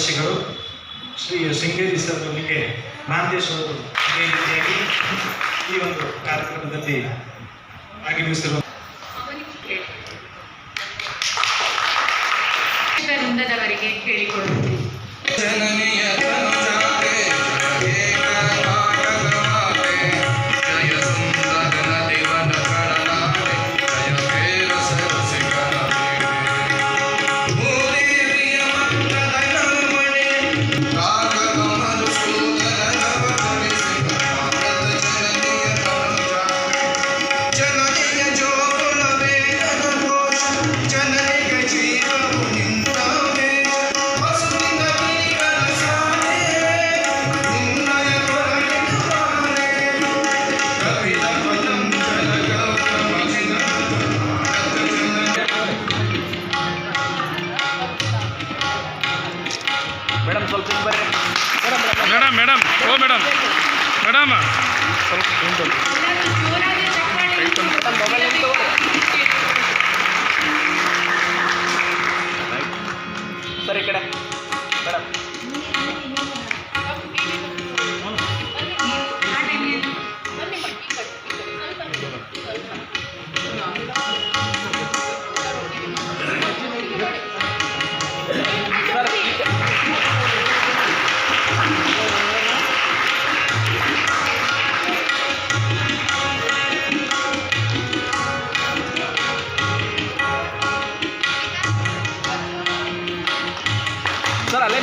ಕಾರ್ಯದರ್ಶಿಗಳು ಶ್ರೀ ಶೃಂಗೇರಿ ಸರ್ ಅವರಿಗೆ ಅವರು ಇದೇ ರೀತಿಯಾಗಿ ಈ ಒಂದು ಕಾರ್ಯಕ್ರಮದಲ್ಲಿ ಆಗಮಿಸಿರುವ ವೃಂದದವರಿಗೆ ಮೇಡಮ್ ಸ್ವಲ್ಪ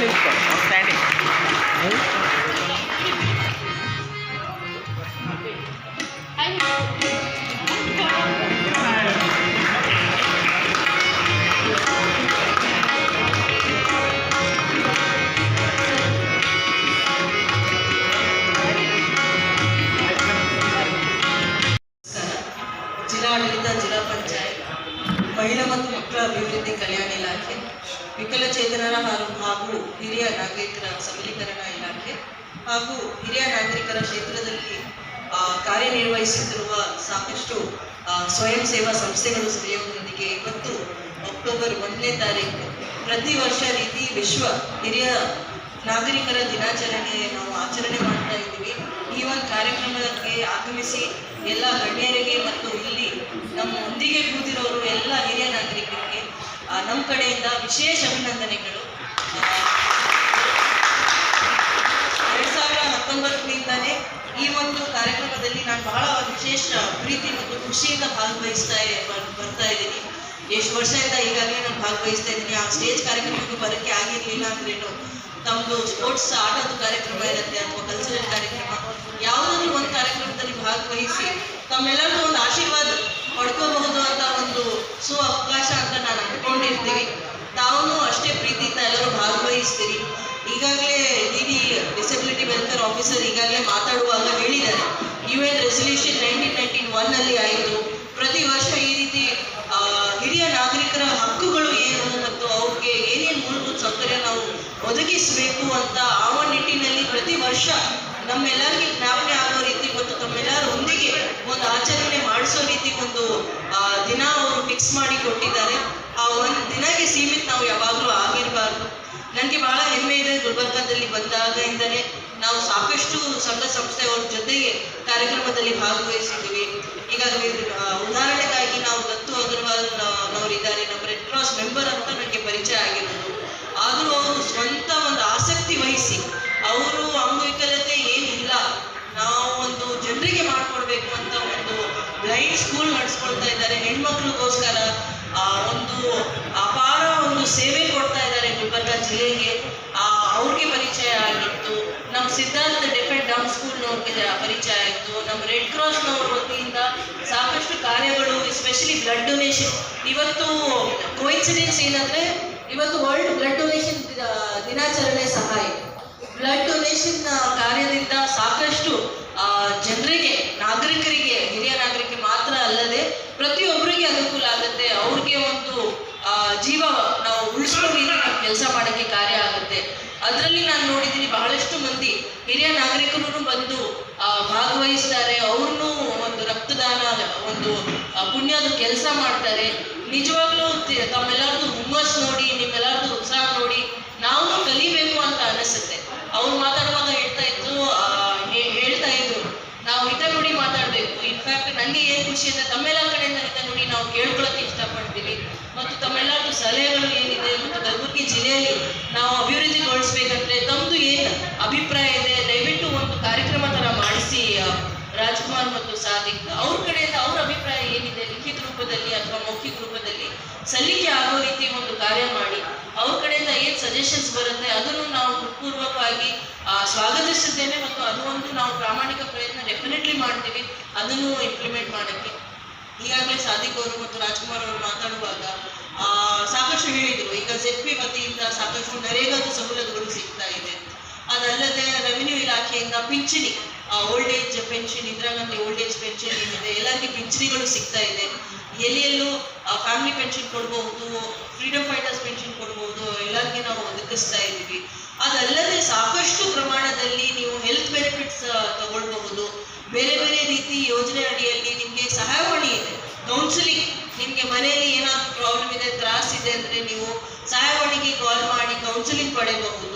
ಸರ್ ಅಲ್ಲೇ ನಿಲ್ಸ್ಕೊಳ್ಳಿ ಸ್ಟ್ಯಾಂಡಿಂಗ್ ಜಿಲ್ಲಾಡಳಿತ ಜಿಲ್ಲಾ ಪಂಚಾಯತ್ ಮಹಿಳಾ ಮತ್ತು ಮಕ್ಕಳ ಅಭಿವೃದ್ಧಿ ಕಲ್ಯಾಣ ಇಲಾಖೆ ವಿಕಲಚೇತನರ ಹಾಗೂ ಹಿರಿಯ ನಾಗರಿಕರ ಸಬಲೀಕರಣ ಇಲಾಖೆ ಹಾಗೂ ಹಿರಿಯ ನಾಗರಿಕರ ಕ್ಷೇತ್ರದಲ್ಲಿ ಕಾರ್ಯನಿರ್ವಹಿಸುತ್ತಿರುವ ಸಾಕಷ್ಟು ಸ್ವಯಂ ಸೇವಾ ಸಂಸ್ಥೆಗಳು ಸಹಯೋಗದೊಂದಿಗೆ ಇವತ್ತು ಅಕ್ಟೋಬರ್ ಒಂದನೇ ತಾರೀಕು ಪ್ರತಿ ವರ್ಷ ರೀತಿ ವಿಶ್ವ ಹಿರಿಯ ನಾಗರಿಕರ ದಿನಾಚರಣೆ ನಾವು ಆಚರಣೆ ಮಾಡ್ತಾ ಇದ್ದೀವಿ. ಈ ಒಂದು ಕಾರ್ಯಕ್ರಮಕ್ಕೆ ಆಗಮಿಸಿ ಎಲ್ಲ ಗಣ್ಯರಿಗೆ ಮತ್ತು ಇಲ್ಲಿ ನಮ್ಮೊಂದಿಗೆ ಕೂತಿರೋರು ಎಲ್ಲ ಹಿರಿಯ ನಾಗರಿಕರಿಗೆ ಆ, ನಮ್ಮ ಕಡೆಯಿಂದ ವಿಶೇಷ ಅಭಿನಂದನೆಗಳು. ಎರಡ್ ಸಾವಿರದ ಹತ್ತೊಂಬತ್ತರಿಂದನೇ ಈ ಒಂದು ಕಾರ್ಯಕ್ರಮದಲ್ಲಿ ನಾನು ಬಹಳ ವಿಶೇಷ ಪ್ರೀತಿ ಮತ್ತು ಖುಷಿಯಿಂದ ಭಾಗವಹಿಸ್ತಾ ಬರ್ತಾ ಇದ್ದೀನಿ. ಎಷ್ಟು ವರ್ಷದಿಂದ ಈಗಾಗಲೇ ನಾನು ಭಾಗವಹಿಸ್ತಾ ಇದ್ದೀನಿ. ಆ ಸ್ಟೇಜ್ ಕಾರ್ಯಕ್ರಮಕ್ಕೆ ಬರೋಕ್ಕೆ ಆಗಿರಲಿಲ್ಲ ಅಂದ್ರೇನು ತಮ್ಮದು ಸ್ಪೋರ್ಟ್ಸ್ ಆಟದ ಕಾರ್ಯಕ್ರಮ ಇರುತ್ತೆ ಅಥವಾ ಕಲ್ಚರಲ್ ಕಾರ್ಯಕ್ರಮ. ಯಾವುದಾದ್ರೂ ಒಂದು ಕಾರ್ಯಕ್ರಮದಲ್ಲಿ ಭಾಗವಹಿಸಿ ತಮ್ಮೆಲ್ಲರಿಗೂ ಒಂದು ಆಶೀರ್ವಾದ ಪಡ್ಕೋಬಹುದು ಅಂತ ಒಂದು ಸು, ಅವಕಾಶ ಅಂತ ನಾನು ಅನ್ಕೊಂಡಿರ್ತೀವಿ ತಾವು ಅಷ್ಟೇ ಪ್ರೀತಿಯಿಂದ ಎಲ್ಲರೂ ಭಾಗವಹಿಸ್ತೀರಿ. ಈಗಾಗಲೇ D D disability welfare officer ಈಗಾಗಲೇ ಮಾತಾಡುವಾಗ ಹೇಳಿದ್ದಾರೆ. U N resolution nineteen nineteen one ಅಲ್ಲಿ ಆಯಿತು. ಪ್ರತಿ ವರ್ಷ ಈ ರೀತಿ ಹಿರಿಯ ನಾಗರಿಕರ ಹಕ್ಕುಗಳು ಏನು ಮತ್ತು ಅವ್ರಿಗೆ ಏನೇನು ಮೂಲಭೂತ ಸೌಕರ್ಯ ನಾವು ಒದಗಿಸಬೇಕು ಅಂತ ಆ ನಿಟ್ಟಿನಲ್ಲಿ ಪ್ರತಿ ವರ್ಷ ನಮ್ಮೆಲ್ಲರಿಗೆ ಜ್ಞಾಪನೆ ಆಗೋ ರೀತಿ ಮತ್ತು ತಮ್ಮೆಲ್ಲರೊಂದಿಗೆ ಒಂದು ಆಚರಣೆ ಮಾಡಿಸೋ ರೀತಿ ಒಂದು ದಿನ ಅವರು ಫಿಕ್ಸ್ ಮಾಡಿ ಕೊಟ್ಟಿದ್ದಾರೆ. ಆ ಒಂದು ದಿನಕ್ಕೆ ಸೀಮಿತ ನಾವು ಯಾವಾಗಲೂ ಆಗಿರಬಾರ್ದು. ನನಗೆ ಬಹಳ ಹೆಮ್ಮೆ ಇದೆ ಗುಲ್ಬರ್ಗಾದಲ್ಲಿ ಬಂದಾಗಿಂದಲೇ ನಾವು ಸಾಕಷ್ಟು ಸಂಘ ಸಂಸ್ಥೆಯವ್ರ ಜೊತೆಗೆ ಕಾರ್ಯಕ್ರಮದಲ್ಲಿ ಭಾಗವಹಿಸಿದ್ದೀವಿ. ಈಗ ಉದಾಹರಣೆಗಾಗಿ ನಾವು ದತ್ತು ಅಗರ್ವಾಲ್ ನವರಿದ್ದಾರೆ, ನಮ್ಮ ರೆಡ್ ಕ್ರಾಸ್ ಮೆಂಬರ್ ಅಂತ ನನಗೆ ಪರಿಚಯ ಆಗಿರೋದು. ಆದರೂ ಅವರು ಸ್ವಂತ ಒಂದು ಆಸಕ್ತಿ ವಹಿಸಿ, ಅವರು ಅಂಗವಿಕಲತೆ ಏನಿಲ್ಲ, ನಾವು ಒಂದು ಜನರಿಗೆ ಮಾಡಿಕೊಡ್ಬೇಕು ಅಂತ ಒಂದು ಬ್ಲೈಂಡ್ ಸ್ಕೂಲ್ ನಡೆಸ್ಕೊಳ್ತಾ ಇದ್ದಾರೆ. ಹೆಣ್ಮಕ್ಳಿಗೋಸ್ಕರ ಆ, ಒಂದು ಅಪಾರ ಒಂದು ಸೇವೆ ಕೊಡ್ತಾ ಇದ್ದಾರೆ ಗುಲ್ಬರ್ಗ ಜಿಲ್ಲೆಗೆ. ಅವ್ರಿಗೆ ಪರಿಚಯ ಆಗಿತ್ತು. ನಮ್ಮ ಸಿದ್ಧಾರ್ಥ ಡಿಫೆಂಟ್ ಡೌನ್ ಸ್ಕೂಲ್ನವ್ರಿಗೆ ಪರಿಚಯ ಆಯಿತು. ನಮ್ಮ ರೆಡ್ ಕ್ರಾಸ್ನವ್ರ ವತಿಯಿಂದ ಸಾಕಷ್ಟು ಕಾರ್ಯಗಳು ಎಸ್ಪೆಷಲಿ ಬ್ಲಡ್ ಡೊನೇಷನ್ ಇವತ್ತು ಕೋಇನ್ಸಿಡೆನ್ಸ್ ಏನಂದ್ರೆ ಇವತ್ತು ವರ್ಲ್ಡ್ ಬ್ಲಡ್ ಡೊನೇಷನ್ ದಿನಾಚರಣೆ ಸಹ ಬ್ಲಡ್ ಡೊನೇಷನ್ ಕಾರ್ಯದಿಂದ ಸಾಕಷ್ಟು ಜನರಿಗೆ ನಾಗರಿಕರಿಗೆ ಹಿರಿಯ ನಾಗರಿಕರಿಗೆ ಮಾತ್ರ ಅಲ್ಲದೆ ಪ್ರತಿಯೊಬ್ಬರಿಗೆ ಅನುಕೂಲ ಆಗುತ್ತೆ ಅವ್ರಿಗೆ ಒಂದು ಆ, ಜೀವ ನಾವು ನಾವು ಕೆಲಸ ಮಾಡೋಕ್ಕೆ ಕಾರ್ಯ ಆಗುತ್ತೆ. ಅದರಲ್ಲಿ ನಾನು ನೋಡಿದ್ದೀನಿ ಬಹಳಷ್ಟು ಮಂದಿ ಹಿರಿಯ ನಾಗರಿಕರು ಬಂದು ಭಾಗವಹಿಸ್ತಾರೆ. ಅವ್ರನ್ನೂ ಒಂದು ರಕ್ತದಾನ, ಒಂದು ಪುಣ್ಯದ ಕೆಲಸ ಮಾಡ್ತಾರೆ. ನಿಜವಾಗ್ಲೂ ತಮ್ಮೆಲ್ಲರದ್ದು ತಮ್ಮೆಲ್ಲರದು ಹುಮ್ಮಸ್ ನೋಡಿ ನಿಮ್ಮೆಲ್ಲರದ್ದು ಉತ್ಸಾಹ ನೋಡಿ ನಾವು ಕಲಿಬೇಕು ಅಂತ ಅನಿಸುತ್ತೆ. ಅವ್ರು ಮಾತಾಡುವಾಗ ಹೇಳ್ತಾ ಇದ್ರು ಹೇಳ್ತಾ ಇದ್ರು, ನಾವು ಹಿತ ನೋಡಿ ಮಾತಾಡಬೇಕು. ಇನ್ಫ್ಯಾಕ್ಟ್ ನನಗೆ ಏನು ಖುಷಿ ಅಂದ್ರೆ ತಮ್ಮೆಲ್ಲ ಕಡೆಯಿಂದ ಹಿತ ನೋಡಿ ನಾವು ಕೇಳ್ಕೊಳ್ಳೋಕೆ ಇಷ್ಟಪಡ್ತೀವಿ. ಮತ್ತು ತಮ್ಮೆಲ್ಲರದ್ದು ಸಲಹೆಗಳು ಏನಿದೆ ಮತ್ತು ಕಲಬುರಗಿ ಜಿಲ್ಲೆಯಲ್ಲಿ ನಾವು ಅಭಿವೃದ್ಧಿಗೊಳಿಸ್ಬೇಕಂದ್ರೆ ತಮ್ಮದು ಏನು ಅಭಿಪ್ರಾಯ ಇದೆ? ದಯವಿಟ್ಟು ಒಂದು ಕಾರ್ಯಕ್ರಮ ಥರ ಮಾಡಿಸಿ ರಾಜ್ಕುಮಾರ್ ಮತ್ತು ಸಾದಿಕ್. ಅವ್ರ ಕಡೆಯಿಂದ ಅವ್ರ ಅಭಿಪ್ರಾಯ ಏನಿದೆ? ಲಿಖಿತ ರೂಪದಲ್ಲಿ ಅಥವಾ ಮೌಖಿಕ ರೂಪದಲ್ಲಿ ಸಲ್ಲಿಕೆ ಆಗೋ ರೀತಿ ಒಂದು ಕಾರ್ಯ ಮಾಡಿ ಅವ್ರ ಕಡೆಯಿಂದ ಏನು ಸಜೆಷನ್ಸ್ ಬರುತ್ತೆ ಅದನ್ನು ನಾವು ಪೂರ್ವಕವಾಗಿ ಆ, ಸ್ವಾಗತಿಸುತ್ತೇನೆ ಮತ್ತು ಅದು ಒಂದು ನಾವು ಪ್ರಾಮಾಣಿಕ ಪ್ರಯತ್ನ ಡೆಫಿನೆಟ್ಲಿ ಮಾಡ್ತೀವಿ ಅದನ್ನು ಇಂಪ್ಲಿಮೆಂಟ್ ಮಾಡೋಕ್ಕೆ. ಈಗಾಗಲೇ ಸಾದಿಕ್ ಅವರು ಮತ್ತು ರಾಜ್ಕುಮಾರ್ ಅವರು ಮಾತಾಡುವಾಗ ಸಾಕಷ್ಟು ಹೇಳಿದರು. ಈಗ ಜೆಡ್ ಪಿ ವತಿಯಿಂದ ಸಾಕಷ್ಟು ನರೇಗಾದ ಸವಲತ್ತುಗಳು ಸಿಗ್ತಾ ಇದೆ. ಅದಲ್ಲದೆ ರೆವಿನ್ಯೂ ಇಲಾಖೆಯಿಂದ ಪಿಂಚಣಿ old age pension Indira Gandhi old age pension ಏನಿದೆ ಎಲ್ಲರಿಗೆ ಪಿಂಚಣಿಗಳು ಸಿಗ್ತಾ ಇದೆ. ಎಲ್ಲೆಲ್ಲೂ ಫ್ಯಾಮಿಲಿ ಪೆನ್ಷನ್ ಕೊಡ್ಬಹುದು ಫ್ರೀಡಮ್ ಫೈಟರ್ಸ್ ಪೆನ್ಷನ್ ಕೊಡಬಹುದು ಎಲ್ಲರಿಗೆ ನಾವು ಒದಗಿಸ್ತಾ ಇದ್ದೀವಿ. ಅದಲ್ಲದೆ ಸಾಕಷ್ಟು ಪ್ರಮಾಣದಲ್ಲಿ ನೀವು ಹೆಲ್ತ್ ಬೆನಿಫಿಟ್ಸ್ ತಗೊಳ್ಬಹುದು. ಬೇರೆ ಬೇರೆ ರೀತಿ ಯೋಜನೆ ಅಡಿಯಲ್ಲಿ ನಿಮಗೆ ಸಹಾಯವಾಣಿ ಇದೆ. ಕೌನ್ಸಿಲಿಂಗ್ ನಿಮಗೆ ಮನೆಯಲ್ಲಿ ಏನಾದರೂ ಪ್ರಾಬ್ಲಮ್ ಇದೆ, ತ್ರಾಸ ಇದೆ ಅಂದ್ರೆ ನೀವು ಸಹಾಯವಾಣಿಗೆ ಕಾಲ್ ಮಾಡಿ ಕೌನ್ಸಿಲಿಂಗ್ ಪಡೆಯಬಹುದು.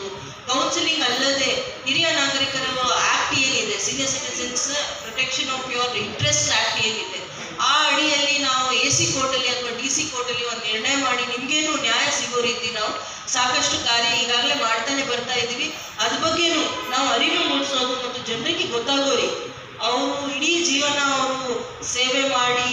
ಕೌನ್ಸಿಲಿಂಗ್ ಅಲ್ಲದೆ ಹಿರಿಯ ನಾಗರಿಕರ ಆ್ಯಕ್ಟ್ ಏನಿದೆ senior citizens protection of your interest act ಏನಿದೆ ಆ ಅಡಿಯಲ್ಲಿ ನಾವು ಎ ಸಿ ಕೋರ್ಟಲ್ಲಿ ಅಥವಾ ಡಿ ಸಿ ಕೋರ್ಟಲ್ಲಿ ಒಂದು ನಿರ್ಣಯ ಮಾಡಿ ನಿಮಗೇನು ನ್ಯಾಯ ಸಿಗೋ ರೀತಿ ನಾವು ಸಾಕಷ್ಟು ಕಾರ್ಯ ಈಗಾಗಲೇ ಮಾಡ್ತಾನೆ ಬರ್ತಾ ಇದ್ದೀವಿ. ಅದ್ರ ಬಗ್ಗೆನೂ ನಾವು ಅರಿವು ಮೂಡಿಸೋದು ಮತ್ತು ಜನರಿಗೆ ಗೊತ್ತಾಗೋ ರೀತಿ ಅವರು ಇಡೀ ಜೀವನ ಅವರು ಸೇವೆ ಮಾಡಿ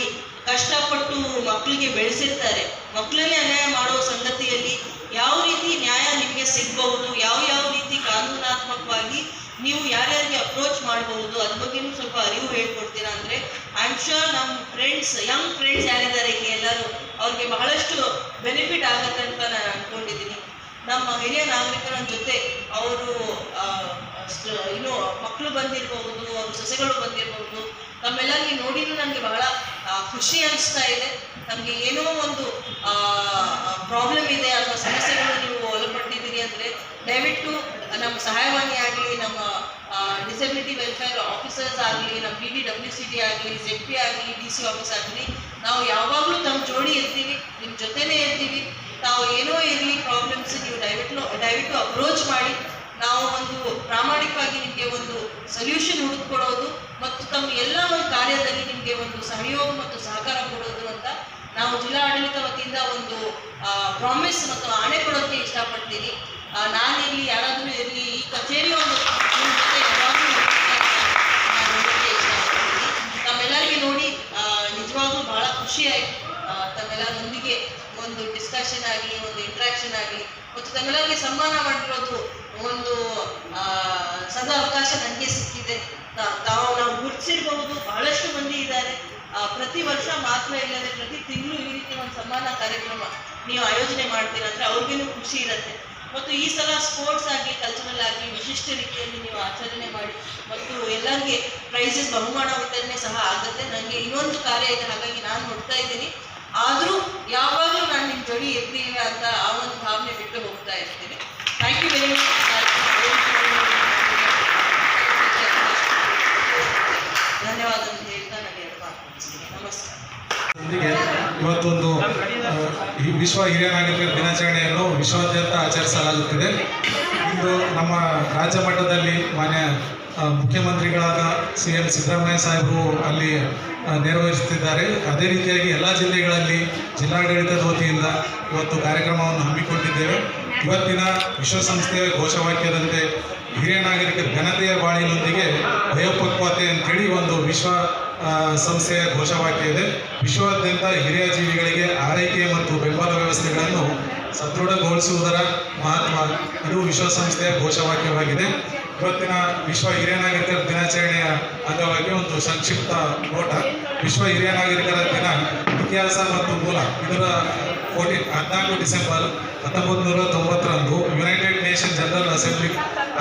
ಕಷ್ಟಪಟ್ಟು ಮಕ್ಕಳಿಗೆ ಬೆಳೆಸಿರ್ತಾರೆ. ಮಕ್ಕಳನ್ನೇ ಅನ್ಯಾಯ ಮಾಡುವ ಸಂಗತಿಯಲ್ಲಿ ಯಾವ ರೀತಿ ನ್ಯಾಯ ನಿಮಗೆ ಸಿಗಬಹುದು, ಯಾವ ಯಾವ ರೀತಿ ಕಾನೂನಾತ್ಮಕವಾಗಿ ನೀವು ಯಾರ್ಯಾರಿಗೆ ಅಪ್ರೋಚ್ ಮಾಡಬಹುದು ಅದ್ರ ಬಗ್ಗೆನೂ ಸ್ವಲ್ಪ ಅರಿವು ಹೇಳ್ಕೊಡ್ತೀರಾ ಅಂದ್ರೆ ಐ ಆಮ್ ಶೋರ್ ನಮ್ಮ ಫ್ರೆಂಡ್ಸ್ ಯಂಗ್ ಫ್ರೆಂಡ್ಸ್ ಯಾರಿದ್ದಾರೆ ಇಲ್ಲಿ ಎಲ್ಲರೂ ಅವ್ರಿಗೆ ಬಹಳಷ್ಟು ಬೆನಿಫಿಟ್ ಆಗುತ್ತೆ ಅಂತ ನಾನು ಅನ್ಕೊಂಡಿದ್ದೀನಿ. ನಮ್ಮ ಹಿರಿಯ ನಾಗರಿಕರ ಜೊತೆ ಅವರು ಇನ್ನು ಮಕ್ಕಳು ಬಂದಿರಬಹುದು ಅವ್ರ ಸೊಸೆಗಳು ಬಂದಿರಬಹುದು ತಮ್ಮೆಲ್ಲರಿಗೆ ನೋಡಿದ್ರು ನನಗೆ ಬಹಳ ಖುಷಿ ಅನಿಸ್ತಾ ಇದೆ. ನಮಗೆ ಏನೋ ಒಂದು ಪ್ರಾಬ್ಲಮ್ ಇದೆ, ಅಥವಾ ಸಮಸ್ಯೆಗಳು ನೀವು ಒಳಪಟ್ಟಿದ್ದೀರಿ ಅಂದರೆ ದಯವಿಟ್ಟು ನಮ್ಮ ಸಹಾಯವಾಣಿ ಆಗಲಿ, ನಮ್ಮ ಡಿಸಬಿಲಿಟಿ ವೆಲ್ಫೇರ್ ಆಫೀಸರ್ಸ್ ಆಗಲಿ, ನಮ್ಮ B D W C D ಆಗಲಿ ಜೆಡ್ ಪಿ ಆಗಲಿ ಡಿ ಸಿ ಆಫೀಸ್ ಆಗಲಿ, ನಾವು ಯಾವಾಗಲೂ ತಮ್ಮ ಜೋಡಿ ಇರ್ತೀವಿ ನಿಮ್ಮ ಜೊತೆನೇ ಇರ್ತೀವಿ. ತಾವು ಏನೋ ಇರಲಿ ಪ್ರಾಬ್ಲಮ್ಸ್ ನೀವು ದಯವಿಟ್ಟು ದಯವಿಟ್ಟು ಅಪ್ರೋಚ್ ಮಾಡಿ. ನಾವು ಒಂದು ಪ್ರಾಮಾಣಿಕವಾಗಿ ನಿಮಗೆ ಒಂದು ಸೊಲ್ಯೂಷನ್ ಹುಡುಕೊಡೋದು ಮತ್ತು ತಮ್ಮ ಎಲ್ಲ ಒಂದು ಕಾರ್ಯದಲ್ಲಿ ನಿಮಗೆ ಒಂದು ಸಹಯೋಗ ಮತ್ತು ಸಹಕಾರ ಕೊಡೋದು ಅಂತ ನಾವು ಜಿಲ್ಲಾ ಆಡಳಿತ ವತಿಯಿಂದ ಒಂದು ಪ್ರಾಮಿಸ್ ಮತ್ತು ಆಣೆ ಕೊಡೋಕ್ಕೆ ಇಷ್ಟಪಡ್ತೀನಿ. ನಾನಿರಲಿ ಯಾರಾದರೂ ಇರಲಿ ಈ ಕಚೇರಿ ಒಂದು ತಮ್ಮೆಲ್ಲರಿಗೆ ನೋಡಿ ನಿಜವಾಗ್ಲೂ ಬಹಳ ಖುಷಿ ಆಯ್ತು. ಆ, ತಮ್ಮೆಲ್ಲರೊಂದಿಗೆ ಒಂದು ಡಿಸ್ಕಷನ್ ಆಗಲಿ ಒಂದು ಇಂಟ್ರಾಕ್ಷನ್ ಆಗಲಿ ಮತ್ತು ತಮ್ಮೆಲ್ಲರಿಗೆ ಸನ್ಮಾನ ಮಾಡಿರೋದು ಒಂದು ಸದ ಅವಕಾಶ ನನಗೆ ಸಿಕ್ಕಿದೆ. ತಾವು ನಾವು ಗುರುತಿಸಿರ್ಬಹುದು, ಬಹಳಷ್ಟು ಮಂದಿ ಇದ್ದಾರೆ. ಪ್ರತಿ ವರ್ಷ ಮಾತ್ರ ಇಲ್ಲದೆ ಪ್ರತಿ ತಿಂಗಳು ಈ ರೀತಿ ಒಂದು ಸಮಾನ ಕಾರ್ಯಕ್ರಮ ನೀವು ಆಯೋಜನೆ ಮಾಡ್ತೀರಾ ಅಂದ್ರೆ ಅವ್ರಿಗೇನು ಖುಷಿ ಇರುತ್ತೆ. ಮತ್ತು ಈ ಸಲ ಸ್ಪೋರ್ಟ್ಸ್ ಆಗಲಿ ಕಲ್ಚರಲ್ ಆಗಲಿ, ವಿಶಿಷ್ಟ ರೀತಿಯಲ್ಲಿ ನೀವು ಆಚರಣೆ ಮಾಡಿ ಮತ್ತು ಎಲ್ಲರಿಗೆ ಪ್ರೈಸಸ್ ಬಹುಮಾನ ವಿತರಣೆ ಸಹ ಆಗುತ್ತೆ. ನನಗೆ ಇನ್ನೊಂದು ಕಾರ್ಯ ಇದೆ, ಹಾಗಾಗಿ ನಾನು ನೋಡ್ತಾ ಇದ್ದೀನಿ. ಆದರೂ ಯಾವಾಗಲೂ ನಾನು ನಿಮ್ಮ ಜೋಡಿ ಇರ್ತೀನಿ ಅಂತ ಆ ಒಂದು ಭಾವನೆ ಬಿಟ್ಟು ಹೋಗ್ತಾ ಇರ್ತೀನಿ. ನಮಸ್ಕಾರ. ಒಂದಿಗೆ ಇವತ್ತೊಂದು ವಿಶ್ವ ಹಿರಿಯ ನಾಗರಿಕರ ದಿನಾಚರಣೆಯನ್ನು ವಿಶ್ವಾದ್ಯಂತ ಆಚರಿಸಲಾಗುತ್ತಿದೆ. ಇಂದು ನಮ್ಮ ರಾಜ್ಯ ಮಟ್ಟದಲ್ಲಿ ಮಾನ್ಯ ಮುಖ್ಯಮಂತ್ರಿಗಳಾದ ಸಿ ಎಂ ಸಿದ್ದರಾಮಯ್ಯ ಸಾಹೇಬರು ಅಲ್ಲಿ ನೆರವೇರಿಸುತ್ತಿದ್ದಾರೆ. ಅದೇ ರೀತಿಯಾಗಿ ಎಲ್ಲ ಜಿಲ್ಲೆಗಳಲ್ಲಿ ಜಿಲ್ಲಾಡಳಿತದ ವತಿಯಿಂದ ಇವತ್ತು ಕಾರ್ಯಕ್ರಮವನ್ನು ಹಮ್ಮಿಕೊಂಡಿದ್ದೇವೆ. ಇವತ್ತಿನ ವಿಶ್ವಸಂಸ್ಥೆಯ ಘೋಷವಾಕ್ಯದಂತೆ ಹಿರಿಯ ನಾಗರಿಕ ಘನತೆಯ ಬಾಳಿನೊಂದಿಗೆ ಭಯೋಪಕ್ವತೆ ಅಂತೇಳಿ ಒಂದು ವಿಶ್ವ ಸಂಸ್ಥೆಯ ಘೋಷವಾಕ್ಯ ಇದೆ. ವಿಶ್ವಾದ್ಯಂತ ಹಿರಿಯ ಜೀವಿಗಳಿಗೆ ಆರೈಕೆ ಮತ್ತು ಬೆಂಬಲ ವ್ಯವಸ್ಥೆಗಳನ್ನು ಸದೃಢಗೊಳಿಸುವುದರ ಮಹತ್ವ ಇದು ವಿಶ್ವಸಂಸ್ಥೆಯ ಘೋಷವಾಕ್ಯವಾಗಿದೆ. ಇವತ್ತಿನ ವಿಶ್ವ ಹಿರಿಯ ನಾಗರಿಕರ ದಿನಾಚರಣೆಯ ಅಂಗವಾಗಿ ಒಂದು ಸಂಕ್ಷಿಪ್ತ ನೋಟ. ವಿಶ್ವ ಹಿರಿಯ ನಾಗರಿಕರ ದಿನ ಇತಿಹಾಸ ಮತ್ತು ಮೂಲ ಇದರ ಫೋರ್ಟೀನ್ ಹದಿನಾಲ್ಕು ಡಿಸೆಂಬರ್ ಹತ್ತೊಂಬತ್ತು ನೂರ ತೊಂಬತ್ತರಂದು ಯುನೈಟೆಡ್ ನೇಷನ್ ಜನರಲ್ ಅಸೆಂಬ್ಲಿ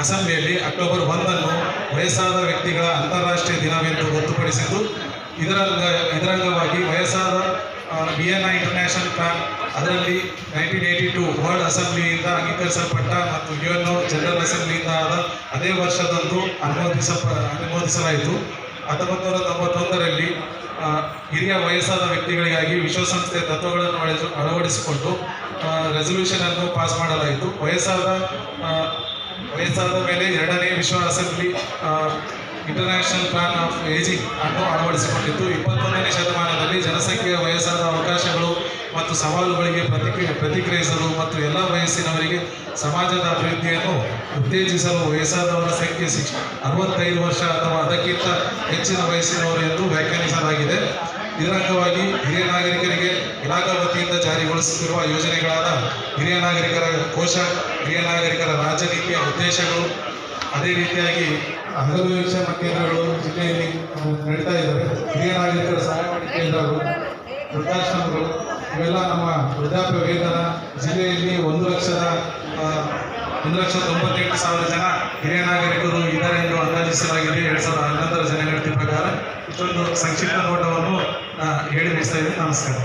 ಅಸೆಂಬ್ಲಿಯಲ್ಲಿ ಅಕ್ಟೋಬರ್ ಒಂದನ್ನು ವಯಸ್ಸಾದ ವ್ಯಕ್ತಿಗಳ ಅಂತಾರಾಷ್ಟ್ರೀಯ ದಿನವೆಂದು ಗೊತ್ತುಪಡಿಸಿದ್ದು ಇದರ ಇದರಂಗವಾಗಿ ವಯಸ್ಸಾದ ಐ ಇಂಟರ್ನ್ಯಾಷನಲ್ ಪ್ಲಾನ್ ಅದರಲ್ಲಿ ನೈನ್ಟೀನ್ ಏಯ್ಟಿ ಟು ವರ್ಲ್ಡ್ ಅಸೆಂಬ್ಲಿಯಿಂದ ಅಂಗೀಕರಿಸಲ್ಪಟ್ಟ ಮತ್ತು ಯು ಎನ್ ಜನರಲ್ ಅಸೆಂಬ್ಲಿಯಿಂದ ಆದ ಅದೇ ವರ್ಷದಂದು ಅನುಮೋದಿಸ ಅನುಮೋದಿಸಲಾಯಿತು. ಹತ್ತೊಂಬತ್ತು ನೂರ ತೊಂಬತ್ತೊಂದರಲ್ಲಿ ಹಿರಿಯ ವಯಸ್ಸಾದ ವ್ಯಕ್ತಿಗಳಿಗಾಗಿ ವಿಶ್ವಸಂಸ್ಥೆಯ ತತ್ವಗಳನ್ನು ಅಳವಡಿಸಿ ಅಳವಡಿಸಿಕೊಂಡು ರೆಸಲ್ಯೂಷನ್ ಅನ್ನು ಪಾಸ್ ಮಾಡಲಾಯಿತು. ವಯಸ್ಸಾದ ವಯಸ್ಸಾದ ಮೇಲೆ ಎರಡನೇ ವಿಶ್ವ assembly international plan of ageing ಅನ್ನು ಅಳವಡಿಸಿಕೊಂಡಿದ್ದು, ಇಪ್ಪತ್ತೊಂದನೇ ಶತಮಾನದಲ್ಲಿ ಜನಸಂಖ್ಯೆಯ ವಯಸ್ಸಾದ ಅವಕಾಶಗಳು ಮತ್ತು ಸವಾಲುಗಳಿಗೆ ಪ್ರತಿಕ್ರಿಯೆ, ಪ್ರತಿಕ್ರಿಯಿಸಲು ಮತ್ತು ಎಲ್ಲ ವಯಸ್ಸಿನವರಿಗೆ ಸಮಾಜದ ಅಭಿವೃದ್ಧಿಯನ್ನು ಉತ್ತೇಜಿಸಲು ವಯಸ್ಸಾದವರ ಸಂಖ್ಯೆ ಶಿಕ್ಷ ಅರವತ್ತೈದು ವರ್ಷ ಅಥವಾ ಅದಕ್ಕಿಂತ ಹೆಚ್ಚಿನ ವಯಸ್ಸಿನವರು ಎಂದು ವ್ಯಾಖ್ಯಾನಿಸಲಾಗಿದೆ. ಇದರ ಅಂಗವಾಗಿ ಹಿರಿಯ ನಾಗರಿಕರಿಗೆ ಇಲಾಖಾ ವತಿಯಿಂದ ಜಾರಿಗೊಳಿಸುತ್ತಿರುವ ಯೋಜನೆಗಳಾದ ಹಿರಿಯ ನಾಗರಿಕರ ಕೋಶ, ಹಿರಿಯ ನಾಗರಿಕರ ರಾಜನೀತಿಯ ಉದ್ದೇಶಗಳು, ಅದೇ ರೀತಿಯಾಗಿ ಹಗಲು ವೀಕ್ಷಣ ಕೇಂದ್ರಗಳು ಜಿಲ್ಲೆಯಲ್ಲಿ ನಡೀತಾ ಇದ್ದಾವೆ. ಹಿರಿಯ ನಾಗರಿಕರ ಸಹಾಯವಾಣಿ ಕೇಂದ್ರಗಳು, ವೃದ್ಧಾಶ್ರಮಗಳು, ಇವೆಲ್ಲ ನಮ್ಮ ವೃದ್ಧಾಪ್ಯ ವೇತನ ಜಿಲ್ಲೆಯಲ್ಲಿ ಒಂದು ಲಕ್ಷದ ಒಂದು ಲಕ್ಷ ತೊಂಬತ್ತೆಂಟು ಸಾವಿರ ಜನ ಹಿರಿಯ ನಾಗರಿಕರು ಇದ್ದಾರೆ ಎಂದು ಅಂದಾಜಿಸಲಾಗಿದೆ ಎರಡ್ ಸಾವಿರದ ಹನ್ನೊಂದರ ಜನಗಣತಿ ಪ್ರಕಾರ. ಇಷ್ಟೊಂದು ಸಂಕ್ಷಿಪ್ತ ನೋಟವನ್ನು ಹೇಳಿ ಮುಗಿಸ್ತಾ ಇದ್ದೀನಿ. ನಮಸ್ಕಾರ.